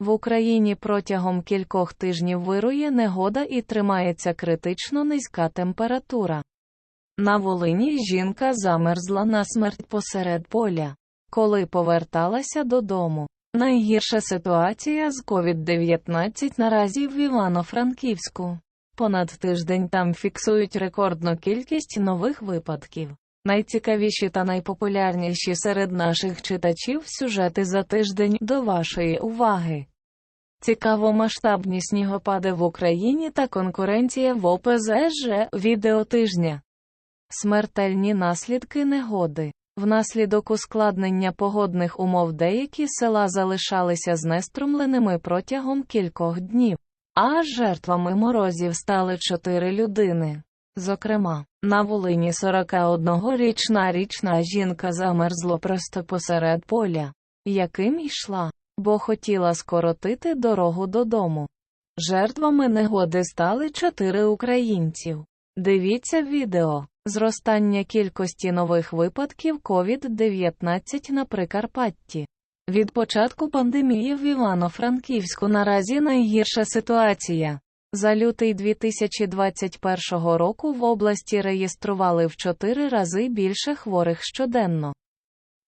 В Україні протягом кількох тижнів вирує негода і тримається критично низька температура. На Волині жінка замерзла на смерть посеред поля, коли поверталася додому. Найгірша ситуація з COVID-19 наразі в Івано-Франківську. Понад тиждень там фіксують рекордну кількість нових випадків. Найцікавіші та найпопулярніші серед наших читачів сюжети за тиждень до вашої уваги. Цікаво масштабні снігопади в Україні та конкуренція в ОПЗЖ відео тижня. Смертельні наслідки негоди. Внаслідок ускладнення погодних умов деякі села залишалися знеструмленими протягом кількох днів, а жертвами морозів стали чотири людини. Зокрема, на Волині 41-річна річна жінка замерзло просто посеред поля, яким йшла, бо хотіла скоротити дорогу додому. Жертвами негоди стали чотири українців. Дивіться відео. Зростання кількості нових випадків COVID-19 на Прикарпатті. Від початку пандемії в Івано-Франківську наразі найгірша ситуація. За лютий 2021 року в області реєстрували в 4 рази більше хворих щоденно,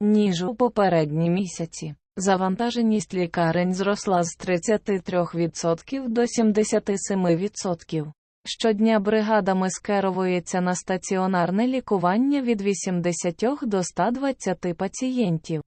ніж у попередні місяці. Завантаженість лікарень зросла з 33% до 77%. Щодня бригадами скеровується на стаціонарне лікування від 80 до 120 пацієнтів.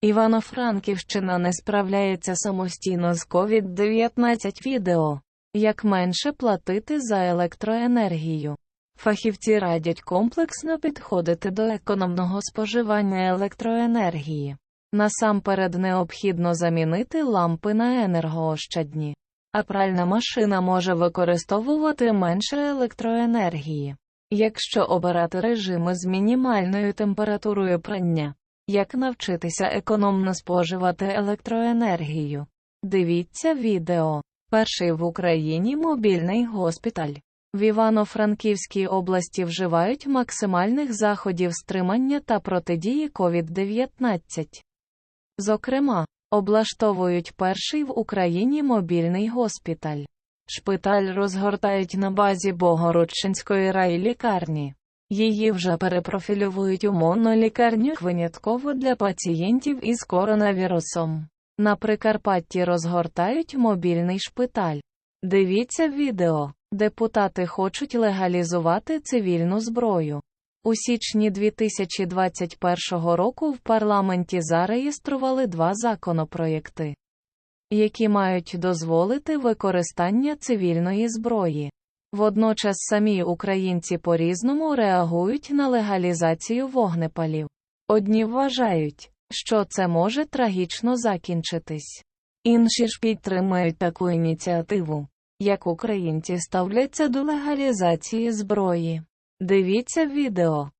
Івано-Франківщина не справляється самостійно з COVID-19 відео. Як менше платити за електроенергію. Фахівці радять комплексно підходити до економного споживання електроенергії. Насамперед необхідно замінити лампи на енергоощадні, а пральна машина може використовувати менше електроенергії. Якщо обирати режими з мінімальною температурою прання, як навчитися економно споживати електроенергію. Дивіться відео. Перший в Україні мобільний госпіталь. В Івано-Франківській області вживають максимальних заходів стримання та протидії COVID-19. Зокрема, облаштовують перший в Україні мобільний госпіталь. Шпиталь розгортають на базі Богородчинської райлікарні. Її вже перепрофільовують у монолікарню винятково для пацієнтів із коронавірусом. На Прикарпатті розгортають мобільний шпиталь. Дивіться відео. Депутати хочуть легалізувати цивільну зброю. У січні 2021 року в парламенті зареєстрували два законопроєкти, які мають дозволити використання цивільної зброї. Водночас самі українці по-різному реагують на легалізацію вогнепалів. Одні вважають, що це може трагічно закінчитись. Інші ж підтримують таку ініціативу, як українці ставляться до легалізації зброї. Дивіться відео.